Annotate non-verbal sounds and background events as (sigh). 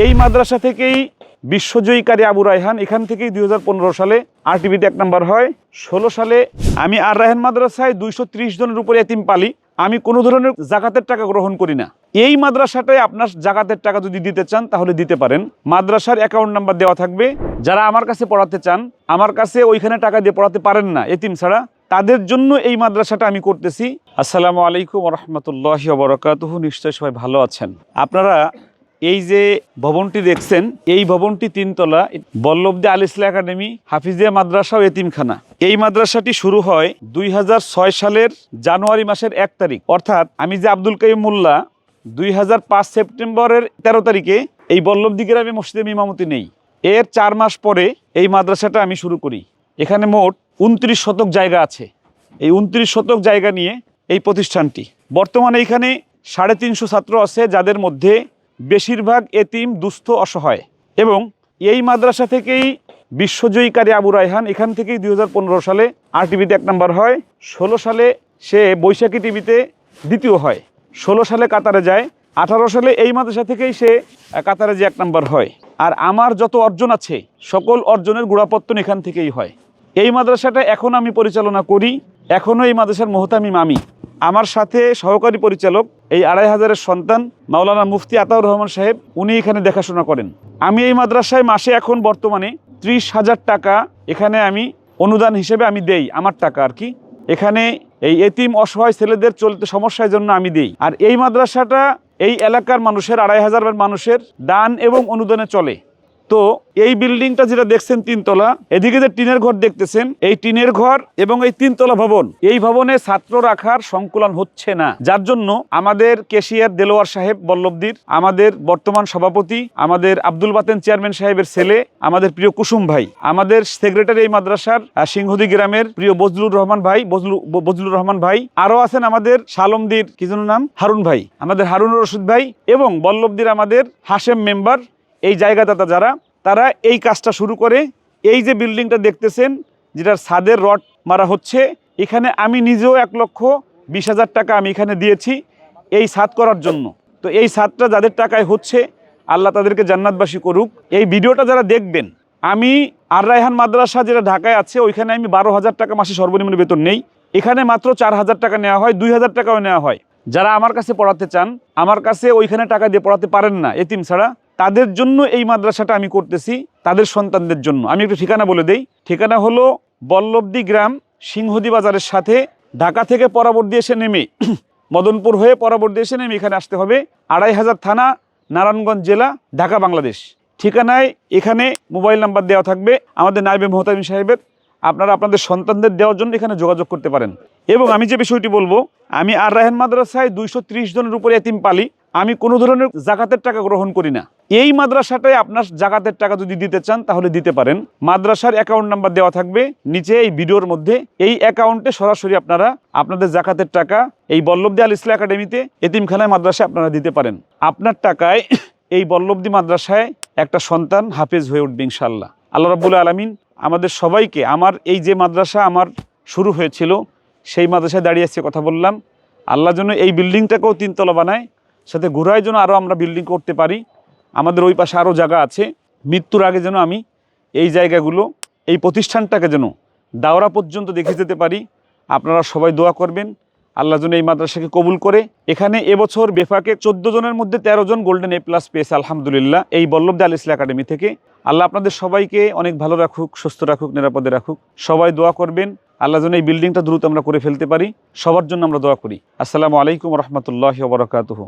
এই মাদ্রাসা থেকেই বিশ্বজয়ীকারী আবু রায়হান, এখান থেকেই দু হাজার পনেরো সালে আর টিভিতে এক নম্বর হয়। ষোলো সালে আমি আর রায়হান মাদ্রাসায় দুইশো জনের উপরে এতিম পালি। আমি কোনো ধরনের জাকাতের টাকা গ্রহণ করি না। এই মাদ্রাসাটায় আপনার জাকাতের টাকা যদি দিতে চান, তাহলে দিতে পারেন। মাদ্রাসার অ্যাকাউন্ট নাম্বার দেওয়া থাকবে। যারা আমার কাছে পড়াতে চান, আমার কাছে ওইখানে টাকা দিয়ে পড়াতে পারেন না এতিম ছাড়া, তাদের জন্য এই মাদ্রাসাটা আমি করতেছি। আসসালামু আলাইকুম রহমতুল্লাহ বরকাতুহু। নিশ্চয় সবাই ভালো আছেন। আপনারা এই যে ভবনটি দেখছেন, এই ভবনটি তিনতলা। বল্লভদে আল ইসলা একাডেমি হাফিজিয়া মাদ্রাসা ও এতিমখানা। এই মাদ্রাসাটি শুরু হয় দুই হাজার ছয় সালের জানুয়ারি মাসের এক তারিখ। অর্থাৎ আমি যে আব্দুল কাইম মোল্লা, দুই হাজার পাঁচ সেপ্টেম্বরের তেরো তারিখে এই বল্লভদি গ্রামে মসজিদে ইমামতি নেই। এর চার মাস পরে এই মাদ্রাসাটা আমি শুরু করি। এখানে মোট উনত্রিশ শতক জায়গা আছে। এই উনত্রিশ শতক জায়গা নিয়ে এই প্রতিষ্ঠানটি। বর্তমানে এখানে সাড়ে তিনশো ছাত্র আছে, যাদের মধ্যে বেশিরভাগ এতিম, দুস্থ, অসহায়। এবং এই মাদ্রাসা থেকেই বিশ্বজয়ীকারী আবু রায়হান এখান থেকেই দু হাজার পনেরো সালে আর টিভিতে এক নম্বর হয়, ষোলো সালে সে বৈশাখী টিভিতে দ্বিতীয় হয়, ষোলো সালে কাতারে যায়, আঠারো সালে এই মাদ্রাসা থেকেই সে কাতারে যে এক নম্বর হয়। আর আমার যত অর্জন আছে, সকল অর্জনের গুণাপত্তন এখান থেকেই হয়। এই মাদ্রাসাটা এখন আমি পরিচালনা করি এখনও এই মাদ্রাসার মোহতামিম আমি। আমার সাথে সহকারী পরিচালক এই আড়াই হাজারের সন্তান মাওলানা মুফতি আতাউর রহমান সাহেব, উনি এখানে দেখাশোনা করেন। আমি এই মাদ্রাসায় মাসে এখন বর্তমানে ত্রিশ হাজার টাকা এখানে আমি অনুদান হিসেবে আমি দেই, আমার টাকা আর কি। এখানে এই এতিম অসহায় ছেলেদের চলতে সমস্যার জন্য আমি দেই। আর এই মাদ্রাসাটা এই এলাকার মানুষের, আড়াই হাজার মানুষের দান এবং অনুদানে চলে। তো এই বিল্ডিংটা যেটা দেখছেন তিনতলা, এদিকে যে টিনের ঘর দেখতেছেন, এই টিনের ঘর এবং এই তিনতলা ভবন, এই ভবনে ছাত্র রাখার সংকুলন হচ্ছে না। যার জন্য আমাদের কেশিয়ার দেলোয়ার সাহেব বল্লভদীর, আমাদের বর্তমান সভাপতি, আমাদের আব্দুল বাতেন চেয়ারম্যান সাহেবের ছেলে, আমাদের প্রিয় কুসুম ভাই, আমাদের সেক্রেটারি এই মাদ্রাসার সিংহদি গ্রামের প্রিয় বজলুর রহমান ভাই, বজলু বজলুর রহমান ভাই আরও আছেন আমাদের সালমদির, কি নাম? হারুন ভাই, আমাদের হারুন রশিদ ভাই এবং বল্লভদীর আমাদের হাশেম মেম্বার এই জায়গাদাতা যারা, তারা এই কাজটা শুরু করে, এই যে বিল্ডিংটা দেখতেছেন, যেটার ছাদের রড মারা হচ্ছে, এখানে আমি নিজেও এক লক্ষ বিশ হাজার টাকা আমি এখানে দিয়েছি এই ছাদ করার জন্য। তো এই ছাদটা যাদের টাকায় হচ্ছে, আল্লাহ তাদেরকে জান্নাতবাসী করুক। এই ভিডিওটা যারা দেখবেন, আমি আর রায়হান মাদ্রাসা যেটা ঢাকায় আছে, ওইখানে আমি বারো হাজার টাকা মাসে সর্বনিম্ন বেতন নেই। এখানে মাত্র চার হাজার টাকা নেওয়া হয়, দুই হাজার টাকাও নেওয়া হয়। যারা আমার কাছে পড়াতে চান, আমার কাছে ওইখানে টাকা দিয়ে পড়াতে পারেন না, এতিম ছাড়া তাদের জন্য এই মাদ্রাসাটা আমি করতেছি, তাদের সন্তানদের জন্য। আমি একটু ঠিকানা বলে দেই। ঠিকানা হলো বল্লভদি গ্রাম, সিংহদি বাজারের সাথে ঢাকা থেকে পরবর্তী এসে নেমে, (clears throat) মদনপুর হয়ে পরবর্তী এসে নেমে এখানে আসতে হবে। আড়াই হাজার থানা, নারায়ণগঞ্জ জেলা, ঢাকা, বাংলাদেশ। ঠিকানায় এখানে মোবাইল নাম্বার দেওয়া থাকবে আমাদের নাইবে মোহতামিম সাহেবের। আপনারা আপনাদের সন্তানদের দেওয়ার জন্য এখানে যোগাযোগ করতে পারেন। এবং আমি যে বিষয়টি বলব, আমি আর রাহেন মাদ্রাসায় দুইশো ত্রিশ জনের উপরে এতিম পালি। আমি কোনো ধরনের জাকাতের টাকা গ্রহণ করি না। এই মাদ্রাসাটায় আপনার জাকাতের টাকা যদি দিতে চান, তাহলে দিতে পারেন। মাদ্রাসার অ্যাকাউন্ট নাম্বার দেওয়া থাকবে নিচে এই ভিডিওর মধ্যে। এই অ্যাকাউন্টে সরাসরি আপনারা আপনাদের জাকাতের টাকা এই বল্লভদী আল ইসলা একাডেমিতে এতিমখানায় মাদ্রাসায় আপনারা দিতে পারেন। আপনার টাকায় এই বল্লভদী মাদ্রাসায় একটা সন্তান হাফেজ হয়ে উঠবে ইনশাল্লাহ আল্লাহ রাবুল আলমিন আমাদের সবাইকে, আমার এই যে মাদ্রাসা আমার শুরু হয়েছিল, সেই মাদ্রাসায় দাঁড়িয়ে এসে কথা বললাম। আল্লাহ যেন এই বিল্ডিংটাকেও তিনতলা বানায়, সাথে ঘুরায় যেন আরও আমরা বিল্ডিং করতে পারি। আমাদের ওই পাশে আরও জায়গা আছে। মৃত্যুর আগে যেন আমি এই জায়গাগুলো, এই প্রতিষ্ঠানটাকে যেন দাওরা পর্যন্ত দেখে যেতে পারি। আপনারা সবাই দোয়া করবেন, আল্লাহ যেন এই মাদ্রাসাকে কবুল করে। এখানে এবছর বেফাকে চোদ্দ জনের মধ্যে তেরো জন গোল্ডেন এ প্লাস পেয়েছে, আলহামদুলিল্লাহ, এই বল্লভদে আল ইসলা একাডেমি থেকে। আল্লাহ আপনাদের সবাইকে অনেক ভালো রাখুক, সুস্থ রাখুক, নিরাপদে রাখুক। সবাই দোয়া করবেন, আল্লাহ যেন এই বিল্ডিংটা দ্রুত আমরা করে ফেলতে পারি। সবার জন্য আমরা দোয়া করি। আসসালামু আলাইকুম রহমতুল্লাহ বরকাতুহ।